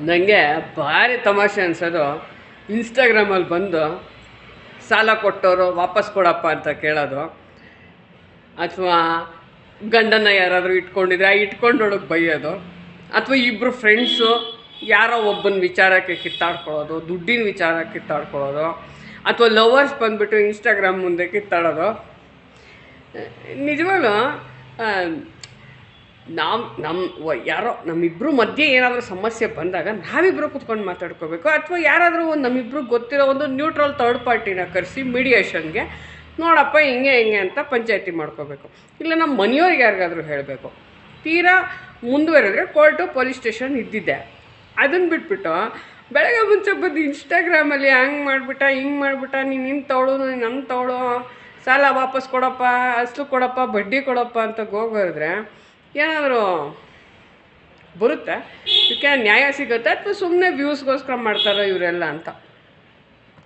ನನಗೆ ಭಾರಿ ತಮಾಷೆ ಅನಿಸೋದು ಇನ್ಸ್ಟಾಗ್ರಾಮಲ್ಲಿ ಬಂದು ಸಾಲ ಕೊಟ್ಟವರು ವಾಪಸ್ ಕೊಡಪ್ಪ ಅಂತ ಕೇಳೋದು. ಅಥವಾ ಗಂಡನ ಯಾರಾದರೂ ಇಟ್ಕೊಂಡಿದ್ರೆ ಆ ಇಟ್ಕೊಂಡೊಳಗೆ ಬೈಯೋದು. ಅಥವಾ ಇಬ್ಬರು ಫ್ರೆಂಡ್ಸು ಯಾರೋ ಒಬ್ಬನ ವಿಚಾರಕ್ಕೆ ಕಿತ್ತಾಡ್ಕೊಳ್ಳೋದು, ದುಡ್ಡಿನ ವಿಚಾರಕ್ಕೆ ಕಿತ್ತಾಡ್ಕೊಳ್ಳೋದು, ಅಥವಾ ಲವರ್ಸ್ ಬಂದುಬಿಟ್ಟು ಇನ್ಸ್ಟಾಗ್ರಾಮ್ ಮುಂದೆ ಕಿತ್ತಾಡೋದು. ನಿಜವಾಗ್ಲೂ ನಾವು ನಮ್ಮ ಯಾರೋ ನಮ್ಮಿಬ್ಬರು ಮಧ್ಯೆ ಏನಾದರೂ ಸಮಸ್ಯೆ ಬಂದಾಗ ನಾವಿಬ್ಬರು ಕುತ್ಕೊಂಡು ಮಾತಾಡ್ಕೋಬೇಕು. ಅಥವಾ ಯಾರಾದರೂ ಒಂದು ನಮ್ಮಿಬ್ರು ಗೊತ್ತಿರೋ ಒಂದು ನ್ಯೂಟ್ರಲ್ ಥರ್ಡ್ ಪಾರ್ಟಿನ ಕರೆಸಿ ಮೀಡಿಯೇಷನ್ಗೆ ನೋಡಪ್ಪ, ಹಿಂಗೆ ಹಿಂಗೆ ಅಂತ ಪಂಚಾಯತಿ ಮಾಡ್ಕೋಬೇಕು. ಇಲ್ಲ ನಮ್ಮ ಮನೆಯವ್ರಿಗೆ ಯಾರಿಗಾದರೂ ಹೇಳಬೇಕು. ತೀರಾ ಮುಂದುವರೆದ್ರೆ ಕೋರ್ಟು ಪೊಲೀಸ್ ಸ್ಟೇಷನ್ ಇದ್ದಿದ್ದೆ ಅದನ್ನು ಬಿಟ್ಬಿಟ್ಟು ಬೆಳಗ್ಗೆ ಮುಂಚೆ ಬಂದು ಇನ್ಸ್ಟಾಗ್ರಾಮಲ್ಲಿ ಹಂಗೆ ಮಾಡಿಬಿಟ್ಟ, ಹಿಂಗೆ ಮಾಡಿಬಿಟ್ಟ, ನೀನು ನಿನ್ನ ತಗೊಳು ನೀನು ನಮ್ಮ ತಗೊಳು ಸಾಲ ವಾಪಸ್ ಕೊಡಪ್ಪ, ಅಸಲು ಕೊಡಪ್ಪ, ಬಡ್ಡಿ ಕೊಡಪ್ಪ ಅಂತ ಹೋಗೋದ್ರೆ ಏನಾದರೂ ಬರುತ್ತೆ? ಇದಕ್ಕೆ ನ್ಯಾಯ ಸಿಗುತ್ತೆ ಅಥವಾ ಸುಮ್ಮನೆ ವ್ಯೂಸ್ಗೋಸ್ಕರ ಮಾಡ್ತಾರೋ ಇವರೆಲ್ಲ ಅಂತ?